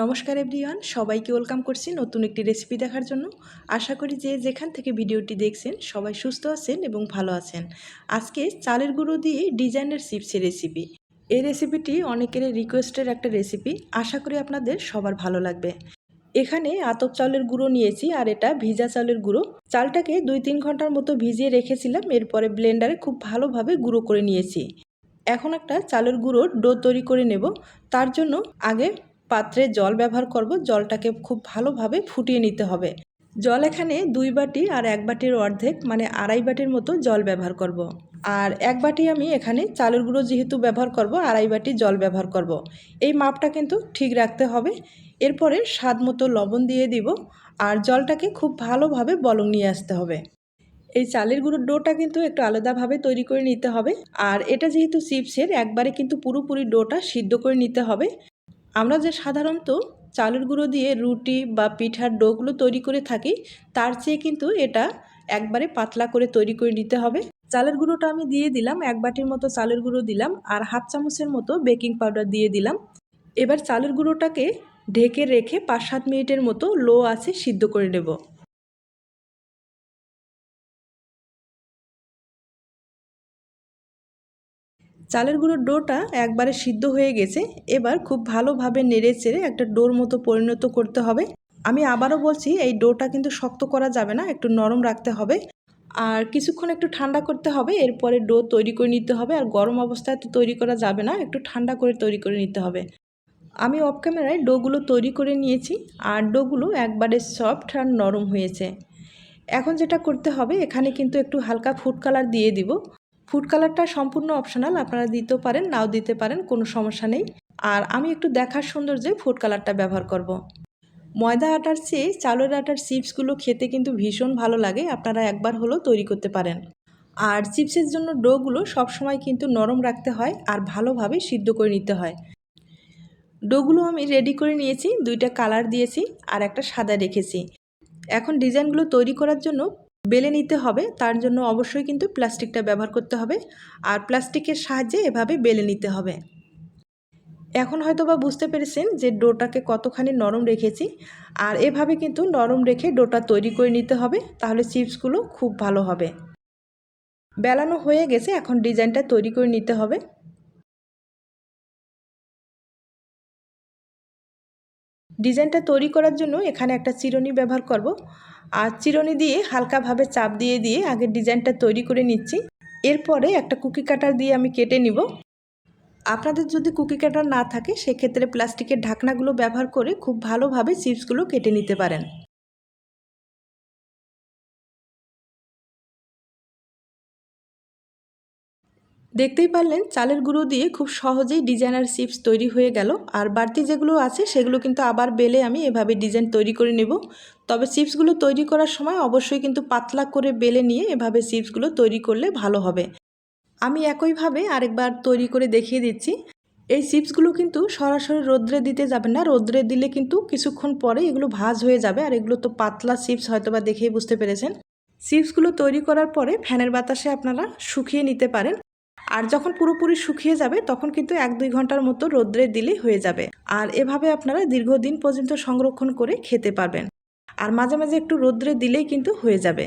নমস্কার এভরিওয়ান, সবাইকে ওয়েলকাম করছি নতুন একটি রেসিপি দেখার জন্য। আশা করি যে যেখান থেকে ভিডিওটি দেখছেন, সবাই সুস্থ আছেন এবং ভালো আছেন। আজকে চালের গুঁড়ো দিয়ে ডিজাইনের চিপসের রেসিপি। এই রেসিপিটি অনেকের রিকোয়েস্টের একটা রেসিপি। আশা করি আপনাদের সবার ভালো লাগবে। এখানে আতপ চালের গুঁড়ো নিয়েছি আর এটা ভিজা চালের গুঁড়ো। চালটাকে দুই তিন ঘণ্টার মতো ভিজিয়ে রেখেছিলাম, এরপরে ব্লেন্ডারে খুব ভালোভাবে গুঁড়ো করে নিয়েছি। এখন একটা চালের গুঁড়োর ডো তৈরি করে নেব। তার জন্য আগে পাত্রে জল ব্যবহার করব, জলটাকে খুব ভালোভাবে ফুটিয়ে নিতে হবে। জল এখানে দুই বাটি আর এক বাটির অর্ধেক মানে আড়াই বাটির মতো জল ব্যবহার করব। আর এক বাটি আমি এখানে চালের গুঁড়ো যেহেতু ব্যবহার করব, আড়াই বাটি জল ব্যবহার করব। এই মাপটা কিন্তু ঠিক রাখতে হবে। এরপরে স্বাদ মতো লবণ দিয়ে দিব আর জলটাকে খুব ভালোভাবে বলং নিয়ে আসতে হবে। এই চালের গুঁড়োর ডোটা কিন্তু একটু আলাদাভাবে তৈরি করে নিতে হবে। আর এটা যেহেতু চিপসের, একবারে কিন্তু পুরোপুরি ডোটা সিদ্ধ করে নিতে হবে। আমরা যে সাধারণত চালের গুঁড়ো দিয়ে রুটি বা পিঠার ডোগুলো তৈরি করে থাকি, তার চেয়ে কিন্তু এটা একবারে পাতলা করে তৈরি করে নিতে হবে। চালের গুঁড়োটা আমি দিয়ে দিলাম, এক বাটির মতো চালের গুঁড়ো দিলাম আর হাফ চামচের মতো বেকিং পাউডার দিয়ে দিলাম। এবার চালের গুঁড়োটাকে ঢেকে রেখে পাঁচ সাত মিনিটের মতো লো আছে সিদ্ধ করে নেব। চালের গুঁড়োর ডোটা একবারে সিদ্ধ হয়ে গেছে। এবার খুব ভালোভাবে নেড়ে চেড়ে একটা ডোর মতো পরিণত করতে হবে। আমি আবারও বলছি, এই ডোটা কিন্তু শক্ত করা যাবে না, একটু নরম রাখতে হবে। আর কিছুক্ষণ একটু ঠান্ডা করতে হবে, এরপরে ডো তৈরি করে নিতে হবে। আর গরম অবস্থায় তো তৈরি করা যাবে না, একটু ঠান্ডা করে তৈরি করে নিতে হবে। আমি অফ ক্যামেরায় ডোগুলো তৈরি করে নিয়েছি, আর ডোগুলো একবারে সফট আর নরম হয়েছে। এখন যেটা করতে হবে, এখানে কিন্তু একটু হালকা ফুড কালার দিয়ে দিব। ফুড কালারটা সম্পূর্ণ অপশনাল আপনারা দিতেও পারেন, নাও দিতে পারেন, কোনো সমস্যা নেই। আর আমি একটু দেখার সৌন্দর্যে ফুড কালারটা ব্যবহার করব। ময়দা আটার চেয়ে চালের আটার চিপসগুলো খেতে কিন্তু ভীষণ ভালো লাগে, আপনারা একবার হলেও তৈরি করতে পারেন। আর চিপসের জন্য ডোগুলো সবসময় কিন্তু নরম রাখতে হয় আর ভালোভাবে সিদ্ধ করে নিতে হয়। ডোগুলো আমি রেডি করে নিয়েছি, দুইটা কালার দিয়েছি আর একটা সাদা রেখেছি। এখন ডিজাইনগুলো তৈরি করার জন্য বেলে নিতে হবে, তার জন্য অবশ্যই কিন্তু প্লাস্টিকটা ব্যবহার করতে হবে আর প্লাস্টিকের সাহায্যে এভাবে বেলে নিতে হবে। এখন হয়তো বা বুঝতে পেরেছেন যে ডোটাকে কতখানি নরম রেখেছি আর এভাবে কিন্তু নরম রেখে ডোটা তৈরি করে নিতে হবে, তাহলে চিপসগুলো খুব ভালো হবে। বেলানো হয়ে গেছে, এখন ডিজাইনটা তৈরি করে নিতে হবে। ডিজাইনটা তৈরি করার জন্য এখানে একটা চিরনি ব্যবহার করব। আর চিরনি দিয়ে হালকাভাবে চাপ দিয়ে দিয়ে আগে ডিজাইনটা তৈরি করে নিচ্ছি। এরপরে একটা কুকি কাটার দিয়ে আমি কেটে নিব। আপনাদের যদি কুকি কাটার না থাকে, সেক্ষেত্রে প্লাস্টিকের ঢাকনাগুলো ব্যবহার করে খুব ভালোভাবে চিপসগুলো কেটে নিতে পারেন। দেখতেই পারলেন চালের গুঁড়ো দিয়ে খুব সহজেই ডিজাইনার চিপস তৈরি হয়ে গেল। আর বাড়তি যেগুলো আছে সেগুলো কিন্তু আবার বেলে আমি এভাবে ডিজাইন তৈরি করে নেব। তবে চিপসগুলো তৈরি করার সময় অবশ্যই কিন্তু পাতলা করে বেলে নিয়ে এভাবে চিপসগুলো তৈরি করলে ভালো হবে। আমি একইভাবে আরেকবার তৈরি করে দেখিয়ে দিচ্ছি। এই চিপসগুলো কিন্তু সরাসরি রোদ্রে দিতে যাবে না, রোদ্রে দিলে কিন্তু কিছুক্ষণ পরে এগুলো ভাজ হয়ে যাবে। আর এগুলো তো পাতলা চিপস হয়তো বা দেখেই বুঝতে পেরেছেন। চিপসগুলো তৈরি করার পরে ফ্যানের বাতাসে আপনারা শুকিয়ে নিতে পারেন। আর যখন পুরোপুরি শুকিয়ে যাবে, তখন কিন্তু এক দুই ঘণ্টার মতো রোদ্রে দিলেই হয়ে যাবে। আর এভাবে আপনারা দীর্ঘদিন পর্যন্ত সংরক্ষণ করে খেতে পারবেন। আর মাঝে মাঝে একটু রোদ্রে দিলেই কিন্তু হয়ে যাবে।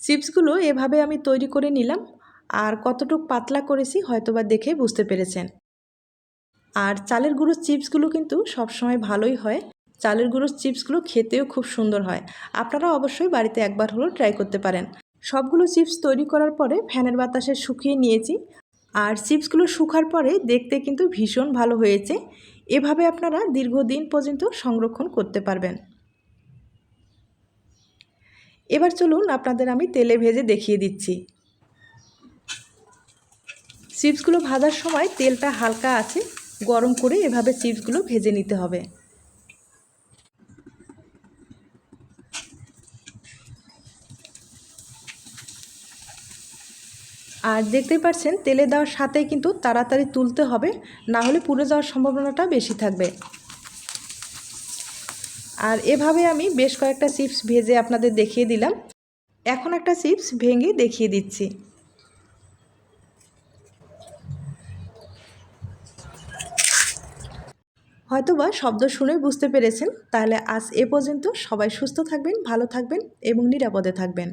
চিপসগুলো এভাবে আমি তৈরি করে নিলাম। আর কতটুক পাতলা করেছি হয়তোবা দেখে বুঝতে পেরেছেন। আর চালের গুঁড়োর চিপসগুলো কিন্তু সবসময় ভালোই হয়। চালের গুঁড়োর চিপসগুলো খেতেও খুব সুন্দর হয়। আপনারা অবশ্যই বাড়িতে একবার হলেও ট্রাই করতে পারেন। সবগুলো চিপস তৈরি করার পরে ফ্যানের বাতাসে শুকিয়ে নিয়েছি। আর চিপসগুলো শুকার পরে দেখতে কিন্তু ভীষণ ভালো হয়েছে। এভাবে আপনারা দীর্ঘদিন পর্যন্ত সংরক্ষণ করতে পারবেন। এবার চলুন আপনাদের আমি তেলে ভেজে দেখিয়ে দিচ্ছি। চিপসগুলো ভাজার সময় তেলটা হালকা আছে। গরম করে এভাবে চিপসগুলো ভেজে নিতে হবে। আর দেখতে পাচ্ছেন, তেলে দেওয়ার সাথে কিন্তু তাড়াতাড়ি তুলতে হবে, না হলে পুড়ে যাওয়ার সম্ভাবনাটা বেশি থাকবে। আর এভাবে আমি বেশ কয়েকটা চিপস ভেজে আপনাদের দেখিয়ে দিলাম। এখন একটা চিপস ভেঙে দেখিয়ে দিচ্ছি। হয়তোবা শব্দ শুনে বুঝতে পেরেছেন। তাহলে আজ এ পর্যন্ত সবাই সুস্থ থাকবেন, ভালো থাকবেন এবং নিরাপদে থাকবেন।